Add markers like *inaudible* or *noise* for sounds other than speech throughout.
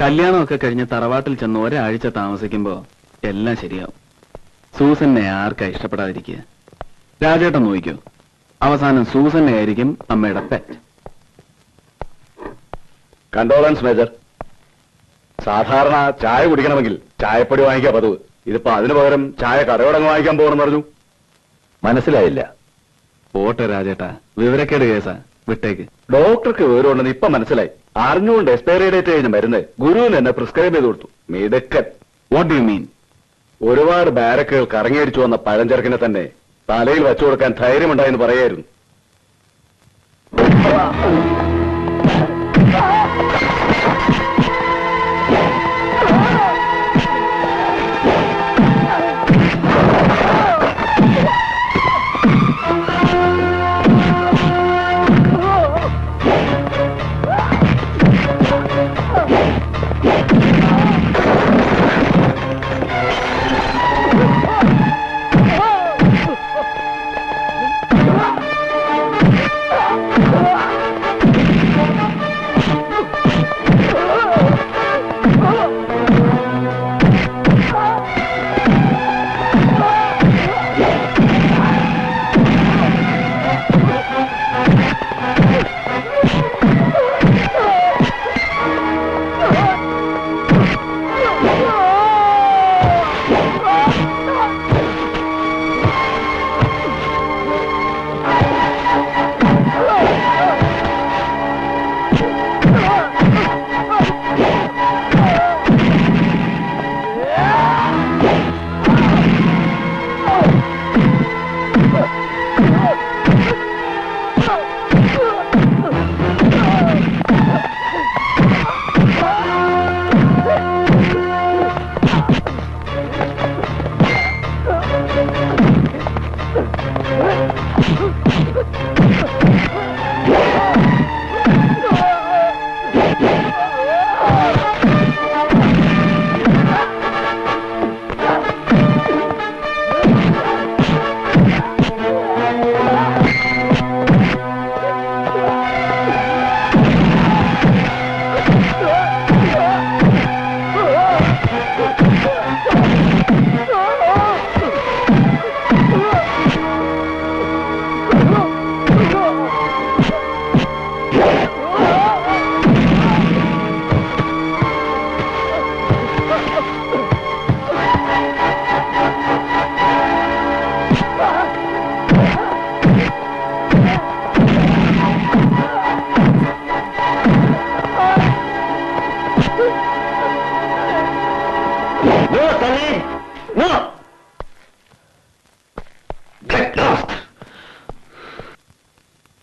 കല്യാണമൊക്കെ കഴിഞ്ഞ് തറവാട്ടിൽ ചെന്ന് ഒരാഴ്ച താമസിക്കുമ്പോ എല്ലാം ശരിയാവും. സൂസനെ ആർക്കാ ഇഷ്ടപ്പെടാതിരിക്കുക? രാജേട്ടൻ നോക്കിക്കോ അവസാനം സൂസനെ ആയിരിക്കും അമ്മയുടെ പെറ്റ് കണ്ടോളൻസ് മേജർ സാധാരണ ചായ കുടിക്കണമെങ്കിൽ ചായപ്പൊടി വാങ്ങിക്കാൻ പതിവ്. ഇതിപ്പോ അതിനു പകരം ചായ കടയോടങ്ങ് വാങ്ങിക്കാൻ പോകണമെന്ന് പറഞ്ഞു. മനസ്സിലായില്ല. പോട്ടെ രാജേട്ടാ. വിവരക്കേട് കേസാ. വിട്ടേക്ക്. ഡോക്ടർക്ക് വിവരമുണ്ടെന്ന് ഇപ്പൊ മനസ്സിലായി. അറിഞ്ഞുകൊണ്ട് എക്സ്പയറി ഡേറ്റ് കഴിഞ്ഞ മരുന്ന് ഗുരുവിന് എന്നെ പ്രിസ്ക്രൈബ് ചെയ്ത് കൊടുത്തു. മിടുക്കൻ. വാട്ട് യു മീൻ ഒരുപാട് ബാരക്കുകൾ കറങ്ങിയടിച്ചു വന്ന പഴഞ്ചെറുക്കിനെ തന്നെ തലയിൽ വെച്ചു കൊടുക്കാൻ ധൈര്യമുണ്ടായെന്ന് പറയായിരുന്നു.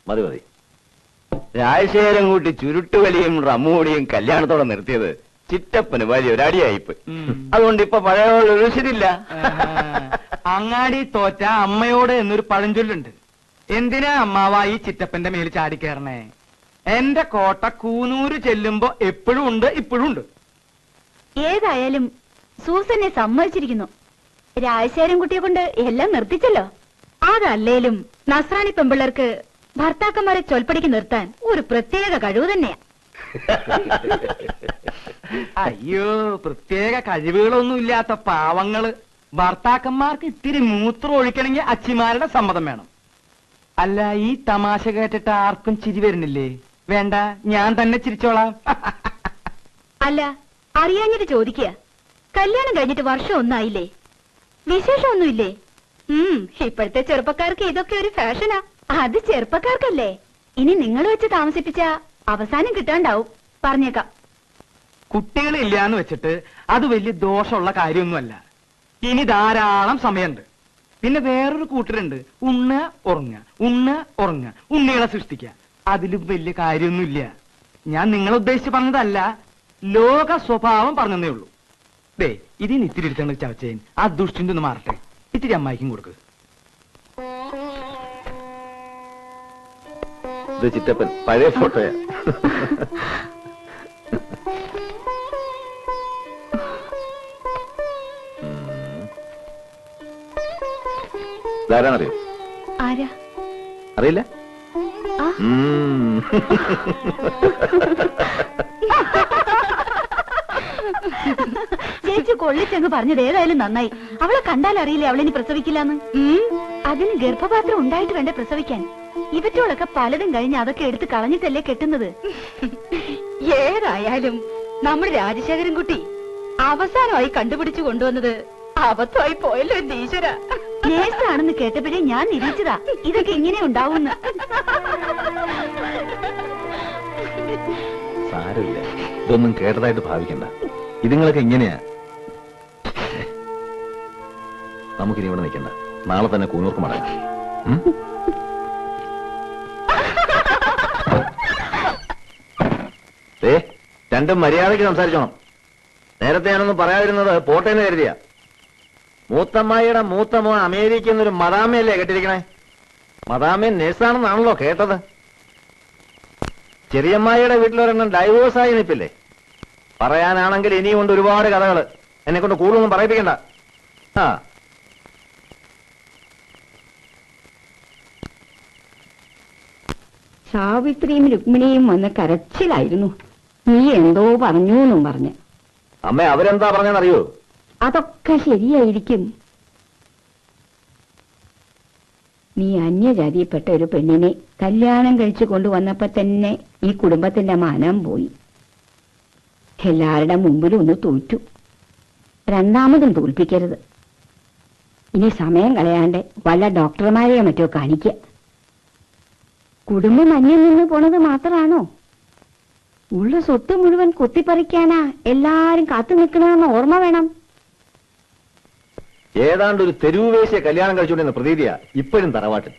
മതി മതി. രാജശേഖരം കൂട്ടി ചുരുട്ടുവലിയും റമ്മൂടിയും കല്യാണത്തോടെ നിർത്തിയത് ചിറ്റപ്പന് വലിയ ഒരടിയായിപ്പോയി അതുകൊണ്ട് ഇപ്പൊ പഴയ രുചിയില്ല അങ്ങാടി തോറ്റ അമ്മയോട് എന്നൊരു പഴഞ്ചൊല്ലുണ്ട്. എന്തിനാ അമ്മാവ ഈ ചിറ്റപ്പന്റെ മേൽ ചാടിക്കേറണേ എന്റെ കോട്ട കൂനൂര് ചെല്ലുമ്പോ എപ്പോഴും ഉണ്ട് ഇപ്പോഴും ഉണ്ട്. ഏതായാലും സൂസനെ സമ്മതിച്ചിരിക്കുന്നു. രാജശേഖരൻ കുട്ടിയെ കൊണ്ട് എല്ലാം നിർത്തിച്ചല്ലോ. അതല്ലേലും നസ്രാണി പെമ്പിള്ളേർക്ക് ഭർത്താക്കന്മാരെ ചൊൽപ്പടിക്ക് നിർത്താൻ ഒരു പ്രത്യേക കഴിവ് തന്നെയാ. അയ്യോ പ്രത്യേക കഴിവുകളൊന്നും ഇല്ലാത്ത പാവങ്ങൾ. ഭർത്താക്കന്മാർക്ക് ഇത്തിരി മൂത്രം ഒഴിക്കണമെങ്കിൽ അച്ചിമാരുടെ സമ്മതം വേണം. അല്ല ഈ തമാശ കേട്ടിട്ട് ആർക്കും ചിരി വരുന്നില്ലേ? വേണ്ട ഞാൻ തന്നെ ചിരിച്ചോളാം. അല്ല അറിയാഞ്ഞിട്ട് ചോദിക്കുക. കല്യാണം കഴിഞ്ഞിട്ട് വർഷം ഒന്നായില്ലേ? വിശേഷമൊന്നുമില്ലേ? ഉം ഇപ്പോഴത്തെ ചെറുപ്പക്കാർക്ക് ഇതൊക്കെ ഒരു ഫാഷനാ. അത് ചെറുപ്പക്കാർക്കല്ലേ. ഇനി നിങ്ങൾ വെച്ച് താമസിപ്പിച്ച അവസാനം കിട്ടാണ്ടാവും. പറഞ്ഞേക്കാം. കുട്ടികളില്ല എന്ന് വെച്ചിട്ട് അത് വലിയ ദോഷമുള്ള കാര്യമൊന്നുമല്ല. ഇനി ധാരാളം സമയമുണ്ട്. പിന്നെ വേറൊരു കൂട്ടരുണ്ട്. ഉണ്ണ ഉറങ്ങ ഉണ്ണ ഉറങ്ങ ഉണ്ണികളെ സൃഷ്ടിക്ക. അതിലും വലിയ കാര്യമൊന്നുമില്ല. ഞാൻ നിങ്ങളെ ഉദ്ദേശിച്ച് പറഞ്ഞതല്ല. ലോക സ്വഭാവം പറഞ്ഞതേ ഉള്ളൂ. ദേ ഇതിന് ഇത്തിരി എടുത്തേണ്ട ചവച്ചേൻ. ആ ദുഷ്ടിന്റെ ഒന്ന് മാറട്ടെ. ഇത്തിരി അമ്മായിക്കും കൊടുക്ക്. ഇത് ചിറ്റപ്പൻ പഴയ ഫോട്ടോയാ. ഇതാരാന്നറിയോ ആരാ? അറിയില്ല? ആ. ഉം. *laughs* കൊള്ളിച്ചങ്ങ് പറഞ്ഞത് ഏതായാലും നന്നായി. അവളെ കണ്ടാൽ അറിയില്ലേ അവളിനി പ്രസവിക്കില്ലാന്ന്? അതിന് ഗർഭപാത്രം ഉണ്ടായിട്ട് വേണ്ട പ്രസവിക്കാൻ? ഇവറ്റോളൊക്കെ പലതും കഴിഞ്ഞ് അതൊക്കെ എടുത്ത് കളഞ്ഞിട്ടല്ലേ കെട്ടുന്നത്? ഏതായാലും നമ്മുടെ രാജശേഖരൻ കുട്ടി അവസാനമായി കണ്ടുപിടിച്ചു കൊണ്ടുവന്നത് അബദ്ധമായി പോയല്ലോ എന്റെ ഈശ്വര. നേഴ്സാണെന്ന് കേട്ടപ്പോഴേ ഞാൻ നിരീക്ഷിതാ ഇതൊക്കെ ഇങ്ങനെ ഉണ്ടാവുന്ന സാരമില്ല. ഇതൊന്നും കേട്ടതായിട്ട് ഭാവിക്കണ്ട. ഇതുങ്ങളൊക്കെ ഇങ്ങനെയാ നമുക്കിനി ഇവിടെ നിൽക്കണ്ട. നാളെ തന്നെ കൂനൂർക്ക് മടങ്ങാം ഏ രണ്ടും മര്യാദയ്ക്ക് സംസാരിച്ചോണം. നേരത്തെ ഞാനൊന്നും പറയാതിരുന്നത് പോട്ടേന്ന് കരുതിയ. മൂത്തമ്മായിയുടെ മൂത്തമ്മ അമേരിക്കയിൽ നിന്നൊരു മദാമയല്ലേ കേട്ടിരിക്കണേ? മദാമയൻ നേഴ്സാണെന്നാണല്ലോ കേട്ടത്. ചെറിയമ്മായിയുടെ വീട്ടിലൊരെണ്ണം ഡൈവോഴ്സായി നിൽപ്പില്ലേ? പറയാനാണെങ്കിൽ ഇനിയും ഉണ്ട് ഒരുപാട് കഥകൾ എന്നെ കൊണ്ട് കൂടുതലൊന്നും പറയിപ്പിക്കണ്ട. ആ സാവിത്രിയും രുക്മിണിയും വന്ന് കരച്ചിലായിരുന്നു. നീ എന്തോ പറഞ്ഞു എന്നും പറഞ്ഞ്. അമ്മ അവരെന്താ പറഞ്ഞെന്നറിയോ? അതൊക്കെ ശരിയായിരിക്കും. നീ അന്യജാതിയിൽപ്പെട്ട ഒരു പെണ്ണിനെ കല്യാണം കഴിച്ചു കൊണ്ടുവന്നപ്പോ തന്നെ ഈ കുടുംബത്തിന്റെ മാനം പോയി. എല്ലാവരുടെ മുമ്പിലും ഒന്ന് തോറ്റു. രണ്ടാമതും തോൽപ്പിക്കരുത്. ഇനി സമയം കളയാണ്ട് വല്ല ഡോക്ടർമാരെയോ മറ്റോ കാണിക്കുക കുടുംബം അന്യം നിന്ന് പോണത് മാത്രമാണോ ഉള്ള സ്വത്ത് മുഴുവൻ കൊത്തിപ്പറിക്കാനാ എല്ലാരും കാത്തു നിൽക്കണമെന്ന് ഓർമ്മ വേണം. ഏതാണ്ട് ഒരു തെരുവുവേശിയെ കല്യാണം കഴിച്ചുകൊണ്ടിരുന്ന പ്രതീതിയാ ഇപ്പോഴും തറവാട്ടിൽ.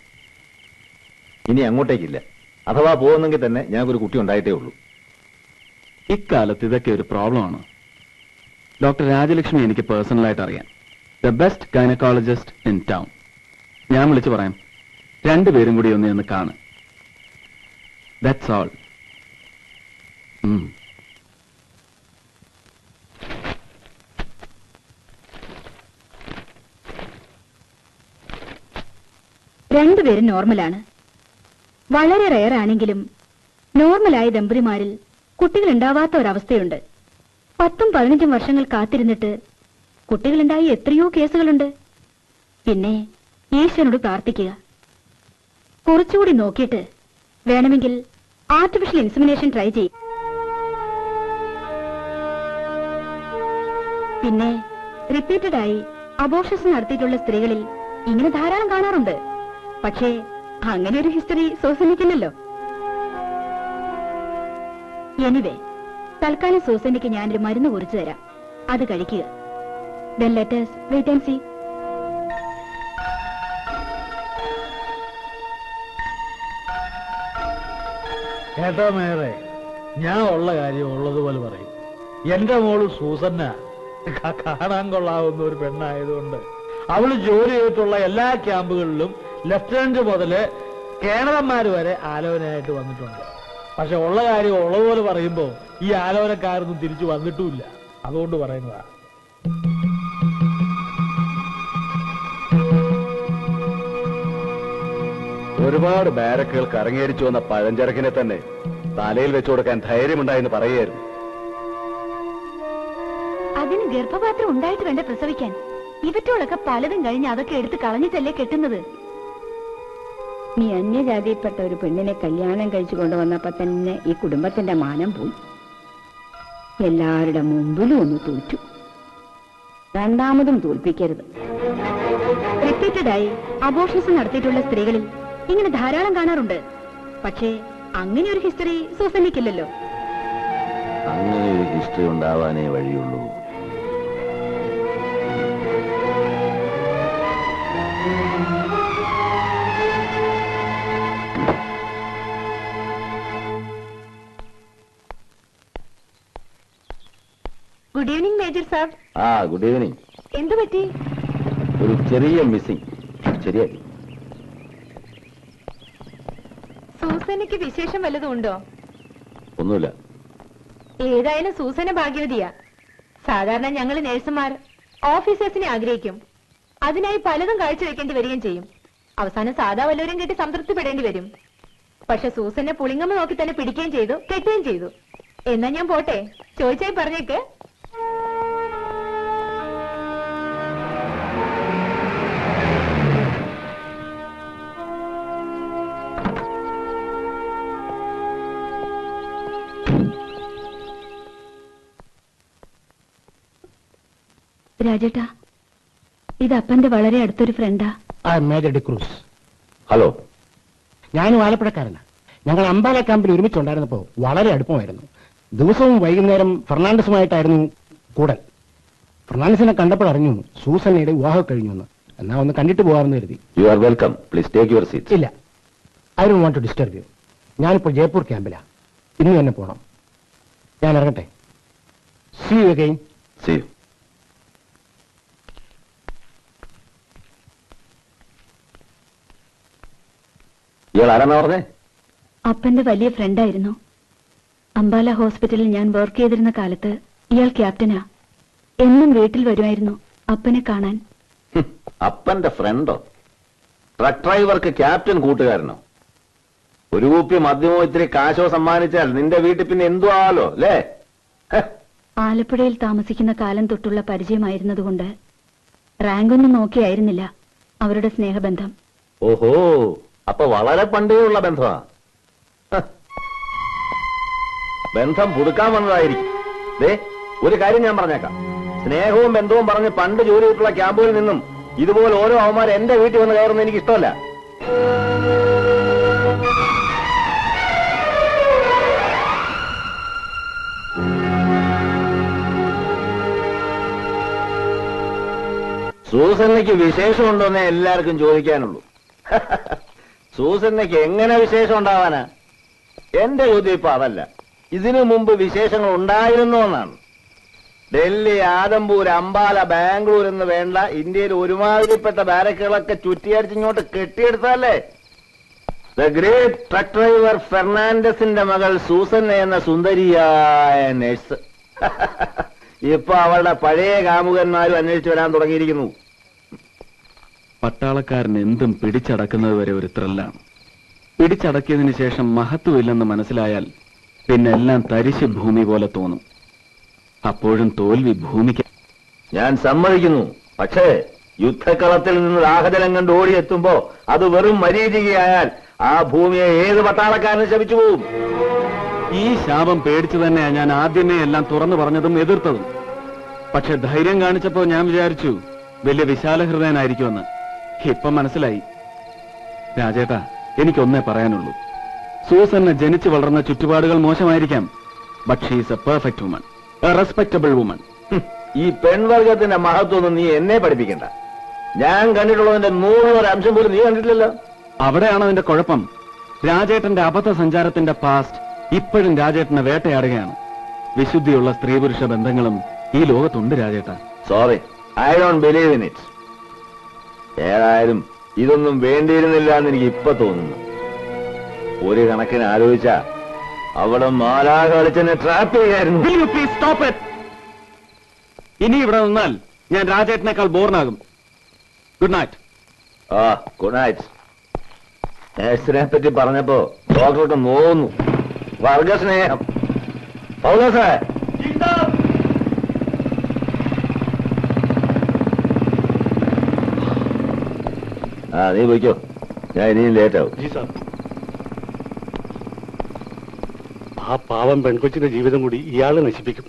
ഇനി അങ്ങോട്ടേക്കില്ല. അഥവാ പോകുന്നെങ്കിൽ തന്നെ ഞങ്ങൾക്കൊരു കുട്ടി ഉണ്ടായിട്ടേ ഉള്ളൂ. ഇക്കാലത്ത് ഇതൊക്കെ ഒരു പ്രോബ്ലമാണ്. ഡോക്ടർ രാജലക്ഷ്മി എനിക്ക് പേഴ്സണലായിട്ട് അറിയാം. The best gynaecologist in town. ഞാൻ വിളിച്ചു പറയാം. രണ്ടുപേരും കൂടി ഒന്ന് ഒന്ന് കാണ്. ദാറ്റ്സ് ഓൾ രണ്ടുപേരും നോർമലാണ്. വളരെ റെയർ ആണെങ്കിലും നോർമലായ ദമ്പതിമാരിൽ കുട്ടികൾ ഉണ്ടാവാത്ത ഒരവസ്ഥയുണ്ട് പത്തും പതിനഞ്ചും വർഷങ്ങൾ കാത്തിരുന്നിട്ട് കുട്ടികളുണ്ടായി എത്രയോ കേസുകളുണ്ട്. പിന്നെ ഈശ്വരനോട് പ്രാർത്ഥിക്കുക. കുറച്ചുകൂടി നോക്കിയിട്ട് വേണമെങ്കിൽ ആർട്ടിഫിഷ്യൽ ഇൻസമിനേഷൻ ട്രൈ ചെയ്യും പിന്നെ റിപ്പീറ്റഡ് ആയി അബോഷസ് നടത്തിയിട്ടുള്ള സ്ത്രീകളിൽ ഇങ്ങനെ ധാരാളം കാണാറുണ്ട്. പക്ഷേ അങ്ങനെ ഒരു ഹിസ്റ്ററി സൂസനിക്കില്ലല്ലോ. എനിവേ തൽക്കാലം സൂസനിക്ക് ഞാനൊരു മരുന്ന് കുറിച്ചു തരാം. അത് കഴിക്കുക. Then let's wait and see കേട്ടോ മേറെ ഞാൻ ഉള്ള കാര്യം ഉള്ളതുപോലെ പറയും. എന്റെ മോൾ സൂസന്ന കാണാൻ കൊള്ളാവുന്ന ഒരു പെണ്ണായതുകൊണ്ട് അവൾ ജോലി ചെയ്തിട്ടുള്ള എല്ലാ ക്യാമ്പുകളിലും ലെഫ്റ്റനന്റ് മുതൽ കേണറന്മാര് വരെ ആലോചനയായിട്ട് വന്നിട്ടുണ്ട്. പക്ഷെ ഉള്ള കാര്യം ഉള്ളതുപോലെ പറയുമ്പോ ഈ ആലോചനക്കാരൊന്നും തിരിച്ചു വന്നിട്ടുമില്ല. അതുകൊണ്ട് പറയുന്നതാ. ഒരുപാട് ബാരക്കുകൾ കറങ്ങേരിച്ചു വന്ന പഴഞ്ചരക്കിനെ തന്നെ തലയിൽ വെച്ചു കൊടുക്കാൻ ധൈര്യമുണ്ടായെന്ന് പറയായിരുന്നു അതിന് ഗർഭപാത്രം ഉണ്ടായിട്ട് വേണ്ട പ്രസവിക്കാൻ? ഇവറ്റോളൊക്കെ പലതും കഴിഞ്ഞ് അതൊക്കെ എടുത്ത് കളഞ്ഞിട്ടല്ലേ കെട്ടുന്നത്? നീ അന്യജാതിയിൽപ്പെട്ട ഒരു പെണ്ണിനെ കല്യാണം കഴിച്ചു കൊണ്ടുവന്നപ്പോ തന്നെ ഈ കുടുംബത്തിന്റെ മാനം പോയി. എല്ലാവരുടെ മുമ്പിലും ഒന്ന് തോറ്റു. രണ്ടാമതും തോൽപ്പിക്കരുത്. റിപ്പീറ്റഡായി അബോഷൻസ് നടത്തിയിട്ടുള്ള സ്ത്രീകളിൽ ഇങ്ങനെ ധാരാളം കാണാറുണ്ട്. പക്ഷേ അങ്ങനെ ഒരു ഹിസ്റ്ററി സൂസന്നിക്കില്ലല്ലോ. അങ്ങനെ ഒരു ഹിസ്റ്ററി ഉണ്ടാവാനേ വഴിയുള്ളൂ. ഗുഡ് ഈവനിംഗ് മേജർ സാർ ആ ഗുഡ് ഈവനിംഗ് എന്തു പറ്റി ഒരു ചെറിയ മിസ്സിംഗ് ശരിയായി സൂസനയ്ക്ക് വിശേഷം വല്ലതും ഉണ്ടോ? ഒന്നുമില്ല. ഏതായാലും സൂസന ഭാഗ്യവതിയാ. സാധാരണ ഞങ്ങൾ നേഴ്സുമാർ ഓഫീസേഴ്സിനെ ആഗ്രഹിക്കും. അതിനായി പലതും കാഴ്ചവെക്കേണ്ടി വരികയും ചെയ്യും. അവസാനം സാധാ വല്ലവരും കെട്ടി സംതൃപ്തിപ്പെടേണ്ടി വരും. പക്ഷെ സൂസനെ പുളിങ്ങമ്മ നോക്കി തന്നെ പിടിക്കുകയും ചെയ്തു കെട്ടുകയും ചെയ്തു. എന്നാ ഞാൻ പോട്ടെ? ചോദിച്ചായി പറഞ്ഞേക്ക്. രാജേട്ടാ ഇത് അപ്പന്റെ വളരെ അടുത്തൊരു ഫ്രണ്ടാ മേജർ ഡിക്രൂസ് ഹലോ ഞാനും ആലപ്പുഴക്കാരനാ. ഞങ്ങൾ അമ്പാല ക്യാമ്പിൽ ഒരുമിച്ചുണ്ടായിരുന്നപ്പോൾ വളരെ അടുപ്പമായിരുന്നു. ദിവസവും വൈകുന്നേരം ഫെർണാണ്ടസുമായിട്ടായിരുന്നു കൂടൽ. ഫെർണാണ്ടസിനെ കണ്ടപ്പോൾ അറിഞ്ഞു സൂസനയുടെ വിവാഹം കഴിഞ്ഞു എന്ന്. എന്നാ ഒന്ന് കണ്ടിട്ട് പോകാമെന്ന് കരുതി. You are welcome please take your seat ഇല്ല. I don't want to disturb you ഞാനിപ്പോൾ ജയ്പൂർ ക്യാമ്പിലാ. ഇന്ന് തന്നെ പോകണം ഞാൻ ഇറങ്ങട്ടെ. See you again see you ഇയാൾ ആരാന്നാ പറഞ്ഞേ? അപ്പന്റെ വലിയ ഫ്രണ്ടായിരുന്നു. അംബാല ഹോസ്പിറ്റലിൽ ഞാൻ വർക്ക് ചെയ്തിരുന്ന കാലത്ത് ഇയാൾ ക്യാപ്റ്റനാ. എന്നും വീട്ടിൽ വരുമായിരുന്നു അപ്പനെ കാണാൻ. അപ്പന്റെ ഫ്രണ്ടോ? ട്രക്ക് ഡ്രൈവർക്ക് ക്യാപ്റ്റൻ കൂട്ടുകാരനോ? ഒരു കൂപ്പി മദ്യമോ ഇത്തിരി കാശോ സമ്മാനിച്ചാൽ നിന്റെ വീട്ടിൽ പിന്നെ എന്തു ആവാലോ അല്ലേ? ആലപ്പുഴയിൽ താമസിക്കുന്ന കാലം തൊട്ടുള്ള പരിചയമായിരുന്നതുകൊണ്ട് റാങ്കൊന്നും നോക്കിയായിരുന്നില്ല അവരുടെ സ്നേഹബന്ധം. ഓഹോ. അപ്പൊ വളരെ പണ്ടേ ഉള്ള ബന്ധമാ ബന്ധം പുതുക്കാൻ വന്നതായിരിക്കും. ദേ ഒരു കാര്യം ഞാൻ പറഞ്ഞേക്കാം. സ്നേഹവും ബന്ധവും പറഞ്ഞ് പണ്ട് ജോലി ചെയ്തിട്ടുള്ള ക്യാമ്പുകളിൽ നിന്നും ഇതുപോലെ ഓരോ അവന്മാർ എന്റെ വീട്ടിൽ വന്ന് കയറുന്നത് എനിക്ക് ഇഷ്ടമല്ല സൂസന്നയ്ക്ക് വിശേഷമുണ്ടോന്നേ എല്ലാവർക്കും ചോദിക്കാനുള്ളൂ. സൂസന്നയ്ക്ക് എങ്ങനെ വിശേഷം ഉണ്ടാവാനാ? എന്റെ ചോദ്യം ഇപ്പൊ അതല്ല. ഇതിനു മുമ്പ് വിശേഷങ്ങൾ ഉണ്ടായിരുന്നു എന്നാണ്. ഡൽഹി ആദംപൂർ അംബാല ബാംഗ്ലൂർ എന്ന് വേണ്ട ഇന്ത്യയിൽ ഒരുമാതിരിപ്പെട്ട ബാരക്കുകളൊക്കെ ചുറ്റിയടിച്ചിങ്ങോട്ട് കെട്ടിയെടുത്തല്ലേ ദ ഗ്രേറ്റ് ട്രക്ക് ഡ്രൈവർ ഫെർണാണ്ടസിന്റെ മകൾ സൂസൻ എന്ന സുന്ദരിയായ നഴ്സ് *laughs* ഇപ്പൊ അവളുടെ പഴയ കാമുകന്മാരും അന്വേഷിച്ചു വരാൻ തുടങ്ങിയിരിക്കുന്നു. പട്ടാളക്കാരൻ എന്തും പിടിച്ചടക്കുന്നത് വരെ ഒരു ത്രില്ലാണ് പിടിച്ചടക്കിയതിനു ശേഷം മഹത്വമില്ലെന്ന് മനസ്സിലായാൽ പിന്നെ എല്ലാം തരിശ് ഭൂമി പോലെ തോന്നും. അപ്പോഴും തോൽവി ഭൂമിക്ക് ഞാൻ സമ്മതിക്കുന്നു. പക്ഷേ യുദ്ധക്കളത്തിൽ നിന്ന് ദാഹജലം കണ്ട് ഓടിയെത്തുമ്പോ അത് വെറും മരീചികയായാൽ ആ ഭൂമിയെ ഏത് പട്ടാളക്കാരനും ശപിച്ചു പോവും. ഈ ശാപം പേടിച്ചു തന്നെയാ ഞാൻ ആദ്യമേ എല്ലാം തുറന്നു പറഞ്ഞതും എതിർത്തതും. പക്ഷെ ധൈര്യം കാണിച്ചപ്പോ ഞാൻ വിചാരിച്ചു വലിയ വിശാലഹൃദയനായിരിക്കുമെന്ന്. ഇപ്പം മനസ്സിലായി. രാജേട്ടാ എനിക്കൊന്നേ പറയാനുള്ളൂ. സൂസന്നെ ജനിച്ചു വളർന്ന ചുറ്റുപാടുകൾ മോശമായിരിക്കാം. But she's a perfect woman a respectable woman ഈ പെൺവർഗത്തിന്റെ മഹത്വം നീ എന്നെ പഠിപ്പിക്കണ്ട. ഞാൻ കണ്ടിട്ടുള്ളതിന്റെ നൂറിലൊരു അംശം പോലും നീ കണ്ടിട്ടില്ലല്ലോ. അവിടെയാണ് അതിന്റെ കുഴപ്പം? രാജേട്ടന്റെ അബദ്ധ സഞ്ചാരത്തിന്റെ പാസ്റ്റ് ഇപ്പോഴും രാജേട്ടനെ വേട്ടയാടുകയാണ്. വിശുദ്ധിയുള്ള സ്ത്രീ പുരുഷ ബന്ധങ്ങളും ഈ ലോകത്തുണ്ട് രാജേട്ട. Sorry I don't believe in it ഏതായാലും ഇതൊന്നും വേണ്ടിയിരുന്നില്ല എന്ന് എനിക്ക് ഇപ്പൊ തോന്നുന്നു. ഒരു കണക്കിന് ആലോചിച്ച അവിടെ മാലാ കളിച്ചെന്നെ ട്രാപ്പ് ചെയ്യായിരുന്നു. Will you please stop it? ഇനി ഇവിടെ നിന്നാൽ ഞാൻ രാജേട്ടനേക്കാൾ ബോർണാകും ഗുഡ് നൈറ്റ് ആ ഗുഡ് നൈറ്റ് നേഴ്സിനെ പറ്റി പറഞ്ഞപ്പോ ഡോക്ടർക്ക് നോവുന്നു വർഗസ്നേഹം. പൗലോസേ. ആ നീ പോയിക്കോ. ഞാൻ ഇനിയും ലേറ്റ് ആവും ജി ആ പാവം പെൺകൊച്ചിന്റെ ജീവിതം കൂടി ഇയാൾ നശിപ്പിക്കും.